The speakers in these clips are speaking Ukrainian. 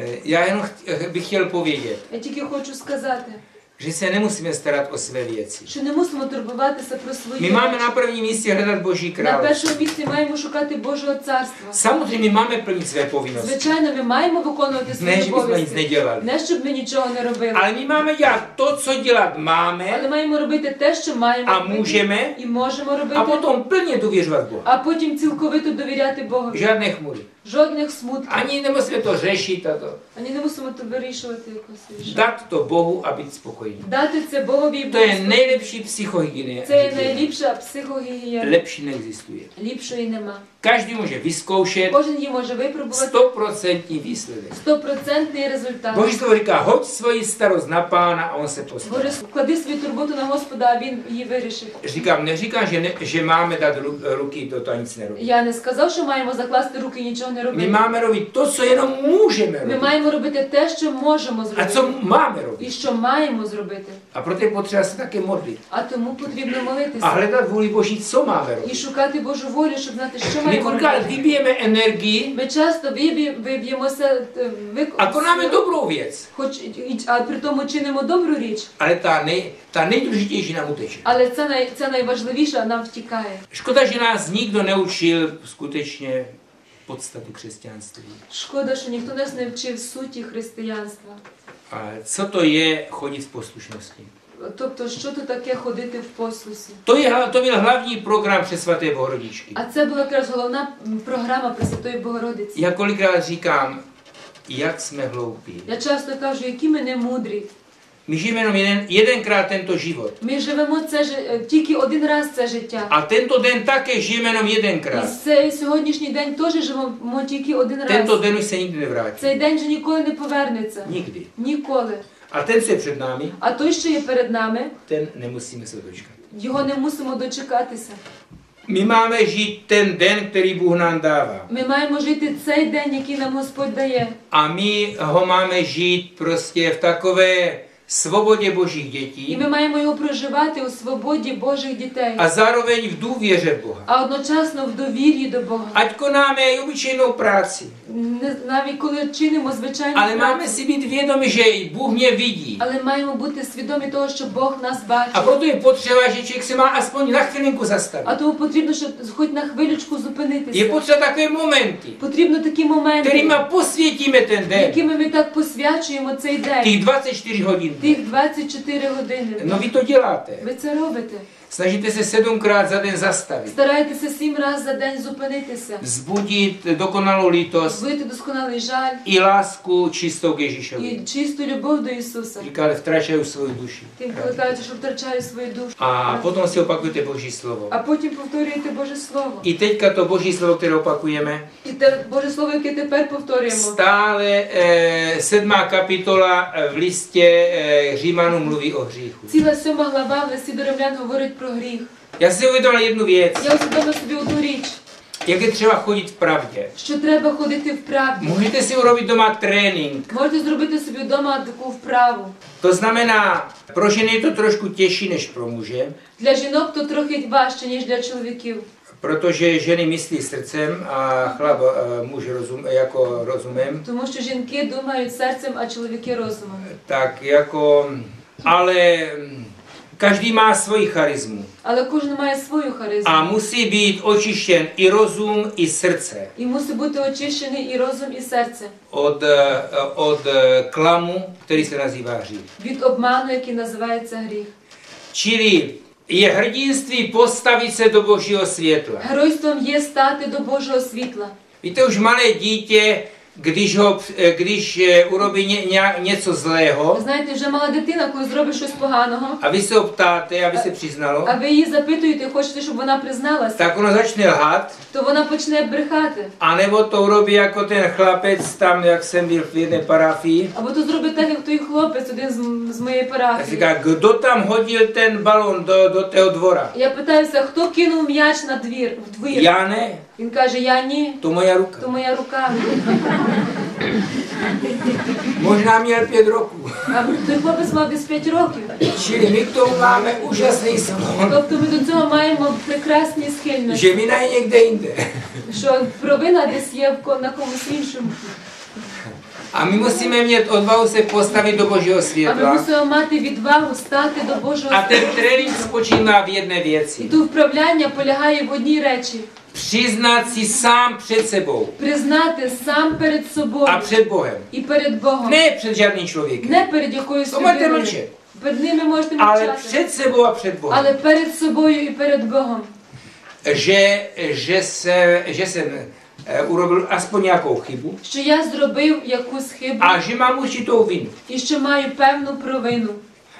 Eh, cht- bych chtěl povědět, Я тільки хочу сказати, že se nemusíme starat o své věci. що не мусимо турбуватися про свої. My máme na prvním místě hledat Boží На království. першому місці маємо шукати Божого царства. Samozřejmě máme plnit své povinnosti. Звичайно, ми маємо виконувати Ne, свої že bychom nic обов'язки. nedělali. Не щоб ми нічого не робили, Ale my máme dělat to, co dělat máme маємо робити те, що маємо a робити, můžeme і можемо a potom plně důvěřovat Bohu. а потім цілковито довіряти Богу. Žádné chmury. Жодних смутків. Ani nemusíme to řešit a to. Ані не мусимо то вирішувати якось. Dát to Bohu a být spokojený. Дати це Богові. і To je бути nejlepší. Це найліпша психогігієна. Lepší neexistuje. Ліпшої нема. Každý může vyzkoušet Кожен її може випробувати. 100% výsledek. Стопроцентний результат. Boží slovo říká, hoď svoji starost na pána a on se postará. Боже, вклади свою турботу на Господа, а він її вирішить. Říkám, neříkám, že, ne, že máme dát ru, ruky do toho nic nerobit. Я не сказав, що маємо закласти руки і нічого не My робити. máme robit to, co jenom můžeme Ми robit. маємо робити те, що можемо A зробити. co máme І що маємо зробити. A proto je potřeba se také modlit. А тому потрібно A молитися. hledat vůli Boží, co máme І robit. шукати Божу волю, щоб знати, що My маємо kolikrát робити. vybijeme energii Ми часто виб'є- виб'ємося, е, вик- a konáme dobrou věc. хоч і- а при тому чинимо добру річ, Ale ta, nej, ta nejdůležitější nám uteče. але це най, це найважливіше, а нам втікає. Škoda, že nás nikdo neučil skutečně podstatu křesťanství. Шкода, що ніхто нас не вчив суті християнства. A co to je chodit v poslušnosti? Тобто, що то таке ходити в послусі? To, je, hla- to byl hlavní program přes svaté Bohorodičky. А це була якраз головна м, програма Пресвятої Богородиці. Já kolikrát říkám, jak jsme hloupí. Я часто кажу, які ми не мудрі. My žijeme jenom jeden, jedenkrát tento život. Ми живемо це жи- е, тільки один раз це життя. A tento den také žijeme jenom І jedenkrát. цей сьогоднішній день теж живемо тільки один Tento раз. den už se nikdy nevrátí. Цей день вже ніколи не повернеться. Nikdy. Ніколи. A ten, co je před námi, А той, що є перед нами, ten nemusíme se dočkat. його не мусимо дочекатися. My máme žít ten den, který Bůh nám dává. Ми маємо жити цей день, який нам Господь дає. A my ho máme žít prostě v takové svobodě božích dětí. I my máme ho prožívat u svobodě božích dětí. A zároveň v důvěře Boha. A odnočasno v důvěře do Boha. Ať konáme i obyčejnou práci. Не- Навіть коли чинимо ale máme працю, si být vědomi, že Bůh mě vidí. але маємо бути свідомі того, що Бог нас A бачить. proto je potřeba, že člověk se má aspoň na chvilinku А тому потрібно, щоб хоч на хвилючку Je зупинитися. potřeba takové momenty, Потрібно такі моменти, kterými posvětíme ten den, якими ми так посвячуємо цей день, těch 24 hodin. тих 24 години. No vy to děláte. Ви це робите. Snažíte se sedmkrát za den zastavit. Старайтеся сім разів за день зупинитися, Vzbudit dokonalou lítost звити досконалий жаль lásku čistou k Ježíšovi. і чисту любов до Ісуса. Říkáte, vtračají svou duši. Тим, коли кажуть, що втрачаю свою душу. A potom si opakujete Boží slovo. А потім повторюєте Боже Слово. I teďka to Boží slovo, které opakujeme, І те Боже Слово, яке тепер повторюємо. stále eh, sedmá kapitola eh, v listě eh, Římanů mluví o hříchu. Ціла сьома глава в листі до римлян говорить про гріх. Já si uvědomil jednu věc, Я усвідомив собі одну річ, jak je třeba chodit v pravdě. що треба ходити в правді. Můžete si urobit doma trénink. Можете зробити собі вдома таку вправу. To znamená, pro ženy je to trošku těžší než pro muže, Для жінок то трохи важче, ніж для чоловіків. protože ženy myslí srdcem a chlap eh, muž rozum, jako rozumem. Тому що жінки думають серцем, а чоловіки розумом. Tak jako, ale mm, každý má svoji charizmu Але кожен має свою харизму. a musí být očištěn i rozum, i srdce І мусить бути очищений і розум, і серце od, eh, od eh, klamu, který se nazývá hřích. від обману, який називається гріх. Čili je hrdinství postavit se do božího světla. Геройством є стати до Божого світла. Víte, už malé dítě, když, ho, eh, když eh, urobí ně, ně, něco Ви zlého знаєте, вже мала дитина, коли зробить щось поганого, a vy se ho ptáte, aby se přiznalo, а ви її запитуєте, хочете, щоб вона призналася, tak ono začne lhat, то вона почне брехати. a nebo to urobí jako ten chlapec tam, jak jsem byl v jedné parafii, Або то зробить так, як той хлопець, один з, з моєї парафії. říká, kdo tam hodil ten balon do, do toho dvora? Я питаюся, хто кинув м'яч на двір, в двір? Já ne, Він каже, я ні, to moja ruka. то моя рука. Možná měl pět roků. А той хлопець мав десь 5 років. Čili my k tomu máme úžasný sklon, Тобто ми до цього маємо прекрасні схильності, že vina je někde jinde. що провина десь є в ко- на комусь іншому. A my musíme mít odvahu se postavit do Božího А ми světla. мусимо мати відвагу стати до Божого A ten trénink spočívá v jedné І věci. тут вправляння полягає в одній речі: Přiznat si sám před sebou признати сам перед собою a před Bohem. і перед Богом, Ne před žádným člověkem. не перед якоюсь To людиною. Перед ними можете Ale мовчати, před sebou a před Bohem. але перед собою і перед Богом. Že, že, se, že jsem eh, urobil aspoň nějakou chybu Що я зробив якусь хибу a že mám určitou vinu. і що маю певну провину.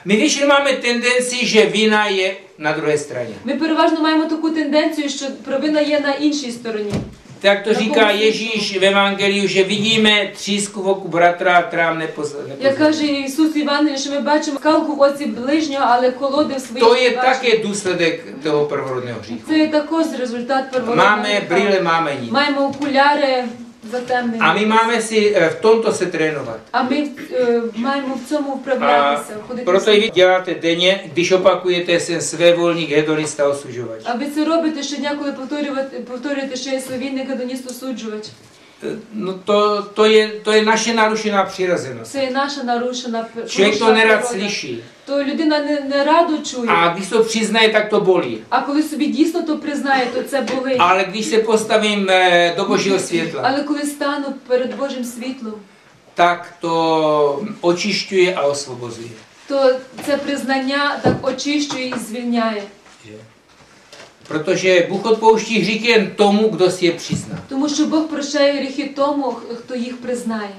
My většinou máme tendenci, že vina je na druhé straně. Ми переважно маємо таку тенденцію, що провина є на іншій стороні. Tak to říká Ježíš v Evangeliu, že vidíme třísku v oku bratra, která nám nepozná. Як каже Ісус Іван, що ми бачимо калку в оці ближнього, але колоди в своїй To je také důsledek toho prvorodného hříchu. Це також результат первотного Máme brýle, máme nic. Маємо окуляри затемнені. A my máme si eh, v tomto se trénovat. А ми е, маємо в цьому вправлятися, ходити. Просто ви vy день, denně, když opakujete, jsem гедоніста, осуджувач. А ви це робите щодня, коли повторювати, повторюєте, що я словійник, гедоніст, осуджувач. No to, to, je, to je naše narušená přirozenost. Це є наша нарушена п- Člověk to порушена nerad природа. slyší. То людина не, не раду чує. A když to přiznaje, tak to bolí. А коли собі дійсно то признає, то це болить. Ale když se postavím eh, do božího světla, Але коли стану перед Божим світлом, tak to očišťuje a osvobozuje. то це признання так очищує і звільняє. Protože Bůh odpouští hříchy jen tomu, kdo si je přizná. Тому що Бог прощає гріхи тому, хто їх признає.